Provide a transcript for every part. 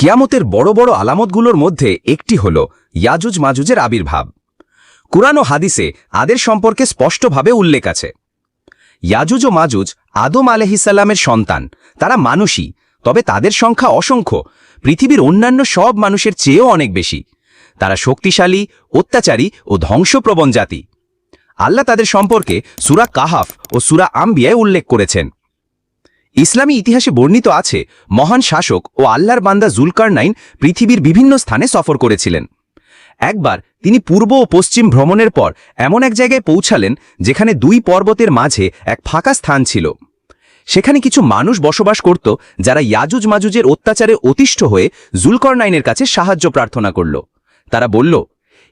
কিয়ামতের বড় বড় আলামতগুলোর মধ্যে একটি হল ইয়াজুজ মাজুজের আবির্ভাব। কুরআন ও হাদিসে আদের সম্পর্কে স্পষ্টভাবে উল্লেখ আছে। ইয়াজুজ ও মাজুজ আদম আলহিসাল্লামের সন্তান, তারা মানুষই, তবে তাদের সংখ্যা অসংখ্য, পৃথিবীর অন্যান্য সব মানুষের চেয়েও অনেক বেশি। তারা শক্তিশালী, অত্যাচারী ও ধ্বংসপ্রবণ জাতি। আল্লাহ তাদের সম্পর্কে সুরা কাহাফ ও সুরা আম্বিয়ায় উল্লেখ করেছেন। ইসলামী ইতিহাসে বর্ণিত আছে, মহান শাসক ও আল্লাহর বান্দা জুলকারনাইন পৃথিবীর বিভিন্ন স্থানে সফর করেছিলেন। একবার তিনি পূর্ব ও পশ্চিম ভ্রমণের পর এমন এক জায়গায় পৌঁছালেন, যেখানে দুই পর্বতের মাঝে এক ফাঁকা স্থান ছিল। সেখানে কিছু মানুষ বসবাস করত, যারা ইয়াজুজ মাজুজের অত্যাচারে অতিষ্ঠ হয়ে জুলকরনাইনের কাছে সাহায্য প্রার্থনা করল। তারা বলল,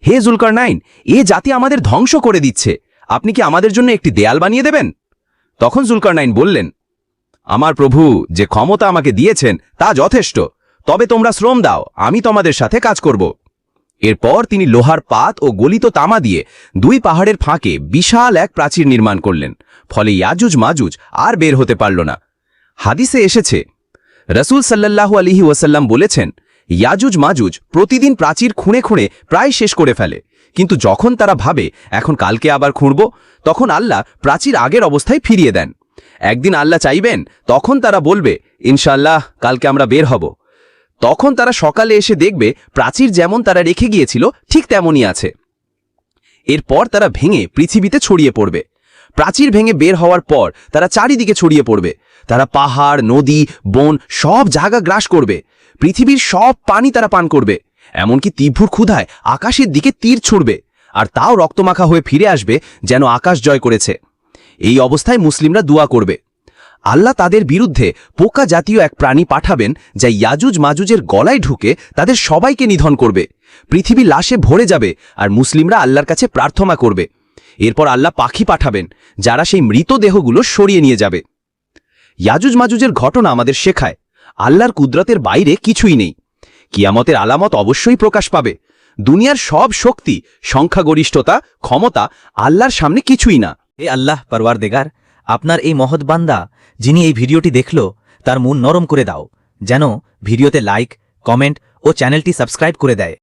হে জুলকরনাইন, এ জাতি আমাদের ধ্বংস করে দিচ্ছে। আপনি কি আমাদের জন্য একটি দেয়াল বানিয়ে দেবেন? তখন জুলকরনাইন বললেন আমার প্রভু, যে ক্ষমতা আমাকে দিয়েছেন, তা যথেষ্ট। তবে তোমরা শ্রম দাও, আমি তোমাদের সাথে কাজ করব। এরপর তিনি লোহার পাত ও গলিত তামা দিয়ে দুই পাহাড়ের ফাঁকে বিশাল এক প্রাচীর নির্মাণ করলেন, ফলে ইয়াজুজ মাজুজ আর বের হতে পারল না। হাদিসে এসেছে, রসুল সাল্লাল্লাহু আলিহি ওয়াসাল্লাম বলেছেন, ইয়াজুজ মাজুজ প্রতিদিন প্রাচীর খুঁড়ে খুঁড়ে প্রায় শেষ করে ফেলে। কিন্তু যখন তারা ভাবে, এখন কালকে আবার খুঁড়ব, তখন আল্লাহ প্রাচীর আগের অবস্থায় ফিরিয়ে দেন। একদিন আল্লাহ চাইবেন, তখন তারা বলবে ইনশাল্লাহ কালকে আমরা বের হব। তখন তারা সকালে এসে দেখবে, প্রাচীর যেমন তারা রেখে গিয়েছিল, ঠিক তেমনই আছে। এরপর তারা ভেঙে পৃথিবীতে ছড়িয়ে পড়বে। প্রাচীর ভেঙে বের হওয়ার পর তারা চারিদিকে ছড়িয়ে পড়বে। তারা পাহাড়, নদী, বন, সব জায়গা গ্রাস করবে। পৃথিবীর সব পানি তারা পান করবে। এমনকি তীব্র ক্ষুধায় আকাশের দিকে তীর ছুড়বে। আর তাও রক্তমাখা হয়ে ফিরে আসবে, যেন আকাশ জয় করেছে। এই অবস্থায় মুসলিমরা দোয়া করবে। আল্লাহ তাদের বিরুদ্ধে পোকা জাতীয় এক প্রাণী পাঠাবেন, যা ইয়াজুজ মাজুজের গলায় ঢুকে তাদের সবাইকে নিধন করবে। পৃথিবী লাশে ভরে যাবে আর মুসলিমরা আল্লাহর কাছে প্রার্থনা করবে। এরপর আল্লাহ পাখি পাঠাবেন, যারা সেই মৃতদেহগুলো সরিয়ে নিয়ে যাবে। ইয়াজুজ মাজুজের ঘটনা আমাদের শেখায়, আল্লাহর কুদরতের বাইরে কিছুই নেই। কিয়ামতের আলামত অবশ্যই প্রকাশ পাবে। দুনিয়ার সব শক্তি, সংখ্যাগরিষ্ঠতা, ক্ষমতা আল্লাহর সামনে কিছুই না। হে আল্লাহ পরওয়ার দেগার আপনার এই মহৎ বান্দা, যিনি এই ভিডিওটি দেখল, তার মন নরম করে দাও, যেন ভিডিওতে লাইক, কমেন্ট ও চ্যানেলটি সাবস্ক্রাইব করে দেয়।